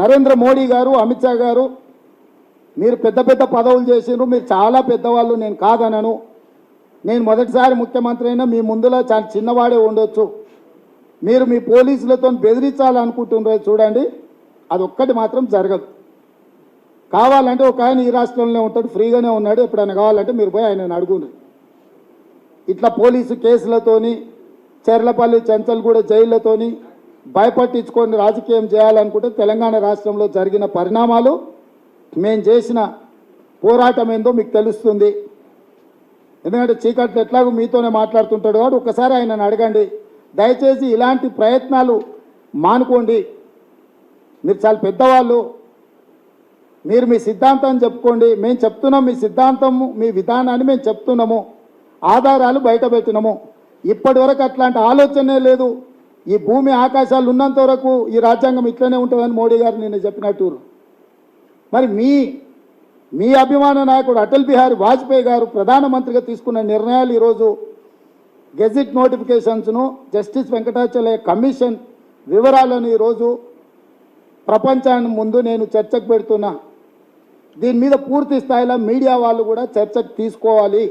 నరేంద్ర మోడీ గారు అమిత్ షా గారు మీరు పెద్ద పెద్ద పదవులు చేసిండ్రు మీరు చాలా పెద్దవాళ్ళు నేను కాదనను. నేను మొదటిసారి ముఖ్యమంత్రి అయినా మీ ముందులో చాలా చిన్నవాడే ఉండొచ్చు. మీరు మీ పోలీసులతో బెదిరించాలనుకుంటున్నారు చూడండి అది ఒక్కటి మాత్రం జరగదు. కావాలంటే ఒక ఆయన ఈ రాష్ట్రంలో ఉంటాడు ఫ్రీగానే ఉన్నాడు ఎప్పుడైనా కావాలంటే మీరు పోయి ఆయన అడుగుండ్రు. ఇట్లా పోలీసు కేసులతోని చెర్లపల్లి చెంచల్గూడ జైళ్ళతోని భయపట్టించుకొని రాజకీయం చేయాలనుకుంటే తెలంగాణ రాష్ట్రంలో జరిగిన పరిణామాలు మేము చేసిన పోరాటం ఏందో మీకు తెలుస్తుంది. ఎందుకంటే చీకట్లు ఎట్లాగో మీతోనే మాట్లాడుతుంటాడు కాబట్టి ఒకసారి ఆయనను అడగండి. దయచేసి ఇలాంటి ప్రయత్నాలు మానుకోండి. మీరు చాలా పెద్దవాళ్ళు. మీరు మీ సిద్ధాంతం చెప్పుకోండి. మేము చెప్తున్నాం మీ సిద్ధాంతము మీ విధానాన్ని మేము చెప్తున్నాము. ఆధారాలు బయట పెట్టినాము. ఇప్పటి వరకు అట్లాంటి ఆలోచనే లేదు. ఈ భూమి ఆకాశాలు ఉన్నంత వరకు ఈ రాజ్యాంగం ఇట్లనే ఉంటుందని మోడీ గారు నిన్న చెప్పినట్టు. మరి మీ మీ అభిమాన నాయకుడు అటల్ బిహారీ వాజ్పేయి గారు ప్రధానమంత్రిగా తీసుకున్న నిర్ణయాలు ఈరోజు గెజిట్ నోటిఫికేషన్స్ను జస్టిస్ వెంకటాచలయ కమిషన్ వివరాలను ఈరోజు ప్రపంచాన్ని ముందు నేను చర్చకు పెడుతున్నా. దీని మీద పూర్తి స్థాయిలో మీడియా వాళ్ళు కూడా చర్చకు తీసుకోవాలి.